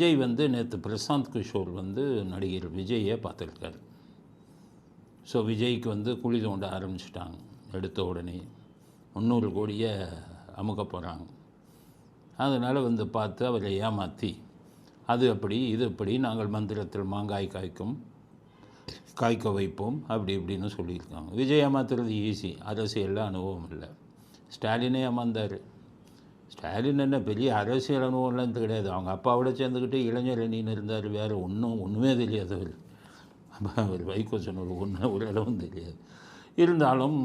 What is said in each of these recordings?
விஜய் வந்து நேற்று பிரசாந்த் கிஷோர் வந்து நடிகர் விஜயை பார்த்துருக்காரு. ஸோ விஜய்க்கு வந்து குழி தோண்ட ஆரம்பிச்சிட்டாங்க. எடுத்த உடனே முந்நூறு கோடியை அமுக்க போகிறாங்க அதனால் வந்து பார்த்து அவரை ஏமாற்றி அது அப்படி இது அப்படி நாங்கள் மந்திரத்தில் மாங்காய் காய்க்கும் காய்க்க வைப்போம் அப்படி இப்படின்னு சொல்லியிருக்காங்க. விஜய் ஏமாத்துறது ஈஸி அரசியலில் அனுபவம் இல்லை. ஸ்டாலினே ஏமாந்தார். ஸ்டாலின் என்ன பெரிய அரசியல் அனுபவம்லாம் கிடையாது. அவங்க அப்பாவோட சேர்ந்துக்கிட்டு இளைஞர் அணின்னு இருந்தார். வேறு ஒன்றும் ஒன்றுமே தெரியாது அவர். அவர் வைகோ ஒரு ஒன்று ஒரு அளவும் தெரியாது. இருந்தாலும்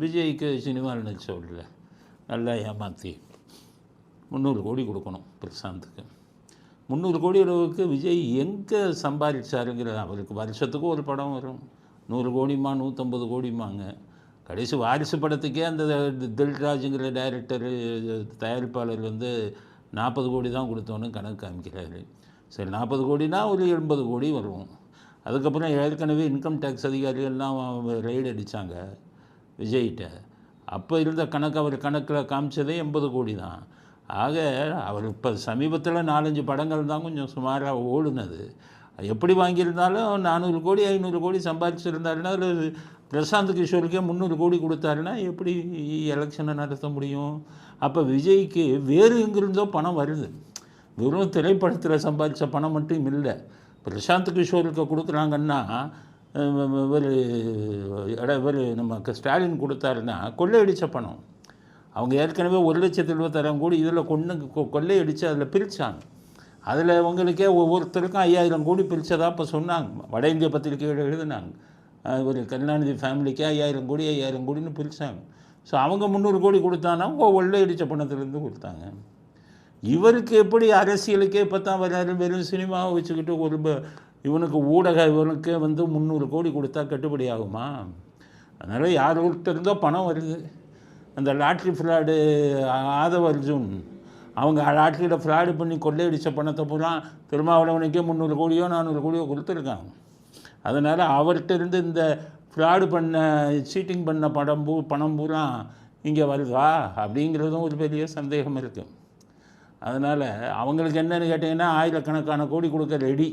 விஜய்க்கு சினிமாவில் நடிச்சவரில் நல்லா ஏமாற்றி முந்நூறு கோடி கொடுக்கணும் பிரசாந்துக்கு. முந்நூறு கோடி அளவுக்கு விஜய் எங்கே சம்பாதிச்சாருங்கிற அவருக்கு வருஷத்துக்கு ஒரு படம் வரும். நூறு கோடிமா நூற்றம்பது கோடிமாங்க கடைசி வாரிசு படத்துக்கே அந்த தில்ராஜுங்கிற டைரக்டர் தயாரிப்பாளர் வந்து நாற்பது கோடி தான் கொடுத்தோன்னு கணக்கு காமிக்கிறாரு. சரி நாற்பது கோடினா ஒரு எண்பது கோடி வரும். அதுக்கப்புறம் ஏற்கனவே இன்கம் டேக்ஸ் அதிகாரிகள்லாம் ரெய்டு அடித்தாங்க விஜய்கிட்ட. அப்போ இருந்த கணக்கு அவர் கணக்கில் காமிச்சதே எண்பது கோடி தான். ஆக அவர் இப்போ சமீபத்தில் நாலஞ்சு படங்கள் தான் கொஞ்சம் சுமாராக ஓடுனது. எப்படி வாங்கியிருந்தாலும் நானூறு கோடி ஐநூறு கோடி சம்பாதிச்சிருந்தாருன்னா அதில் பிரசாந்த் கிஷோருக்கே முந்நூறு கோடி கொடுத்தாருன்னா எப்படி எலெக்ஷனை நடத்த முடியும்? அப்போ விஜய்க்கு வேறு எங்கிருந்தோ பணம் வருது. வெறும் திரைப்படத்தில் சம்பாதிச்ச பணம் மட்டும் இல்லை. பிரசாந்த் கிஷோருக்கு கொடுக்குறாங்கன்னா இவர் இட இவர் நமக்கு ஸ்டாலின் கொடுத்தாருன்னா கொள்ளையடித்த பணம். அவங்க ஏற்கனவே ஒரு லட்சத்து எழுபத்தாயிரம் கோடி இதில் கொண்டு கொ- கொள்ளையடித்து அதில் பிரித்தாங்க அதில் உங்களுக்கே ஒவ்வொருத்தருக்கும் ஐயாயிரம் கோடி பிரித்ததாக இப்போ சொன்னாங்க. வட இந்திய பத்திரிகைகள் எழுதினாங்க. ஒரு கருணாநிதி ஃபேமிலிக்கே ஐயாயிரம் கோடி ஐயாயிரம் கோடின்னு பிரித்தாங்க ஸோ அவங்க முந்நூறு கோடி கொடுத்தானா அவங்க கொள்ளையடித்த பணத்துலேருந்து கொடுத்தாங்க. இவருக்கு எப்படி அரசியலுக்கே இப்போ தான் வராரு? வெறும் சினிமாவை வச்சுக்கிட்டு ஒரு ப- இவனுக்கு ஊடக இவனுக்கு வந்து முந்நூறு கோடி கொடுத்தா கட்டுப்படி ஆகுமா? அதனால் யார் இருந்தோ பணம் வருது. அந்த லாட்ரி ஃப்ராடு ஆதவ அர்ஜுன் அவங்க லாட்ரியில் ஃப்ராடு பண்ணி கொள்ளையடித்த பணத்தை பூரா திருமாவளவனுக்கே முந்நூறு கோடியோ நானூறு கோடியோ கொடுத்துருக்காங்க. அதனால் அவர்கிட்ட இருந்து இந்த ஃப்ராடு பண்ண சீட்டிங் பண்ண படம் பூ பணம் பூரா இங்கே வருதா? அப்படிங்கிறதும் ஒரு பெரிய சந்தேகம் இருக்குது அதனால் அவங்களுக்கு என்னென்னு கேட்டிங்கன்னா ஆயிரக்கணக்கான கோடி கொடுக்க ரெடி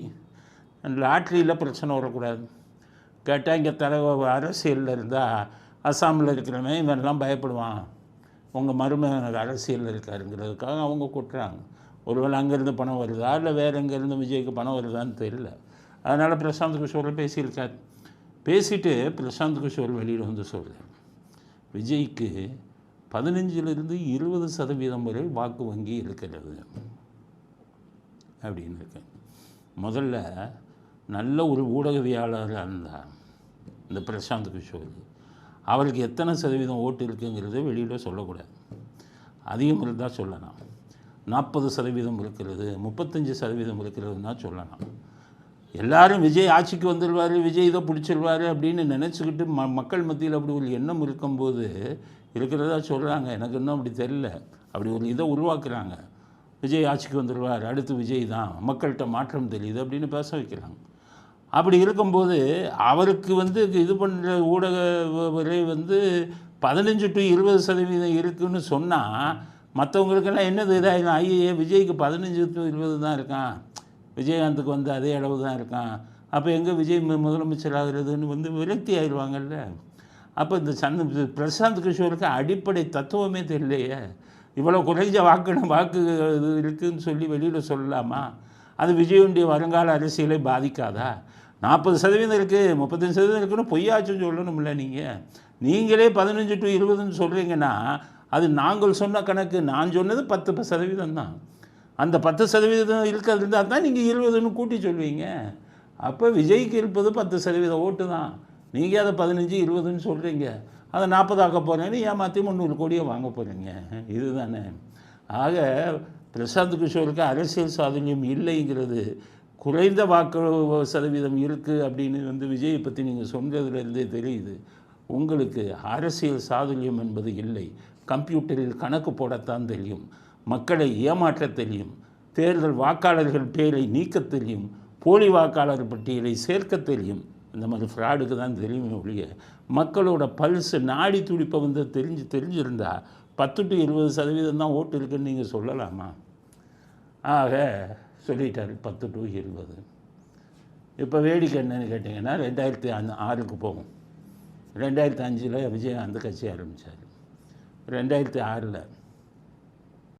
லாட்ரியில் பிரச்சனை வரக்கூடாது. கேட்டால் இங்கே தலைவர் அரசியலில் இருந்தால் அஸ்ஸாமில் இருக்கிறவன் இவன்லாம் பயப்படுவான். உங்கள் மருமகன் அரசியலில் இருக்காருங்கிறதுக்காக அவங்க கொட்டுறாங்க. ஒருவேளை அங்கேருந்து பணம் வருதா? இல்லை வேறு எங்கேருந்து விஜய்க்கு பணம் வருதான்னு தெரியல. அதனால் பிரசாந்த் கிஷோரில் பேசியிருக்கார். பேசிட்டு பிரசாந்த் கிஷோர் வெளியில் வந்து சொல்கிறார் விஜய்க்கு பதினஞ்சிலிருந்து இருபது சதவீதம் வரை வாக்கு வங்கி இருக்கிறது அப்படின்னு இருக்கு. முதல்ல நல்ல ஒரு ஊடகவியாளராக இருந்தார் இந்த பிரசாந்த் கிஷோர். அவருக்கு எத்தனை சதவீதம் ஓட்டு இருக்குங்கிறத வெளியில் சொல்லக்கூடாது. அதிகம் இருந்தால் சொல்லலாம். நாற்பது சதவீதம் இருக்கிறது முப்பத்தஞ்சு சதவீதம் இருக்கிறதுனா சொல்லலாம். எல்லாரும் விஜய் ஆட்சிக்கு வந்துடுவார் விஜய் இதை பிடிச்சிருவார் அப்படின்னு நினச்சிக்கிட்டு ம மக்கள் மத்தியில் அப்படி ஒரு எண்ணம் இருக்கும்போது இருக்கிறதா சொல்கிறாங்க எனக்கு இன்னும் அப்படி தெரியல. அப்படி ஒரு இதை உருவாக்குறாங்க. விஜய் ஆட்சிக்கு வந்துடுவார் அடுத்து விஜய் தான். மக்கள்கிட்ட மாற்றம் தெரியுது அப்படின்னு பேச வைக்கிறாங்க. அப்படி இருக்கும்போது அவருக்கு வந்து இது பண்ணுற ஊடக விலை வரை வந்து பதினஞ்சு டு இருபது சதவீதம் இருக்குன்னு சொன்னால் மற்றவங்களுக்கெல்லாம் என்னது இதாகிடும் ஐயே விஜய்க்கு பதினஞ்சு டு இருபது தான் இருக்கான். விஜயகாந்துக்கு வந்து அதே அளவு தான் இருக்கான். அப்போ எங்கே விஜய் முதலமைச்சர் ஆகிறதுன்னு வந்து விரக்தி ஆயிடுவாங்கல்ல அப்போ இந்த சந்த பிரசாந்த் கிஷோருக்கு அடிப்படை தத்துவமே தெரியலையே. இவ்வளோ குறைஞ்ச வாக்கு வாக்கு இது இருக்குதுன்னு சொல்லி வெளியில் சொல்லலாமா? அது விஜயனுடைய வருங்கால அரசியலை பாதிக்காதா? நாற்பது சதவீதம் இருக்குது முப்பத்தஞ்சு சதவீதம் இருக்குன்னு பொய்யாச்சும் சொல்லணும்ல நீங்கள் நீங்களே பதினஞ்சு டு இருபதுன்னு சொல்கிறீங்கன்னா அது நாங்கள் சொன்ன கணக்கு நான் சொன்னது பத்து சதவீதம் தான் அந்த பத்து சதவீதம் இருக்கிறது இருந்தால் தான் நீங்கள் இருபதுன்னு கூட்டி சொல்வீங்க. அப்போ விஜய்க்கு இருப்பது பத்து சதவீதம் ஓட்டு தான். நீங்கள் அதை பதினஞ்சு இருபதுன்னு சொல்கிறீங்க. அதை நாற்பதாக்க போகிறேன்னு ஏமாற்றி முந்நூறு கோடியை வாங்க போகிறீங்க. இதுதானே. ஆக பிரசாந்த் கிஷோருக்கு அரசியல் சாதனையும் இல்லைங்கிறது குறைந்த வாக்கு சதவீதம் இருக்குது அப்படின்னு வந்து விஜயை பற்றி நீங்கள் சொல்கிறதுலேருந்தே தெரியுது. உங்களுக்கு அரசியல் சாதுரியம் என்பது இல்லை. கம்ப்யூட்டரில் கணக்கு போடத்தான் தெரியும். மக்களை ஏமாற்ற தெரியும் தேர்தல் வாக்காளர்கள் பேரை நீக்க தெரியும் போலி வாக்காளர் பட்டியலை சேர்க்க தெரியும். இந்த மாதிரி ஃப்ராடுக்கு தான் தெரியுமே ஒழிய மக்களோட பல்ஸு நாடி துடிப்பை வந்து தெரிஞ்சு தெரிஞ்சிருந்தா பத்து டு இருபது சதவீதம் தான் ஓட்டு இருக்குன்னு நீங்கள் சொல்லலாமா? ஆக சொல்லிட்டார் பத்து டு இருபது. இப்போ வேடிக்கை என்னன்னு கேட்டிங்கன்னா ரெண்டாயிரத்தி அஞ்சு ஆறுக்கு போகும் ரெண்டாயிரத்தி அஞ்சில் விஜயகாந்த் கட்சி ஆரம்பித்தார் ரெண்டாயிரத்தி ஆறில்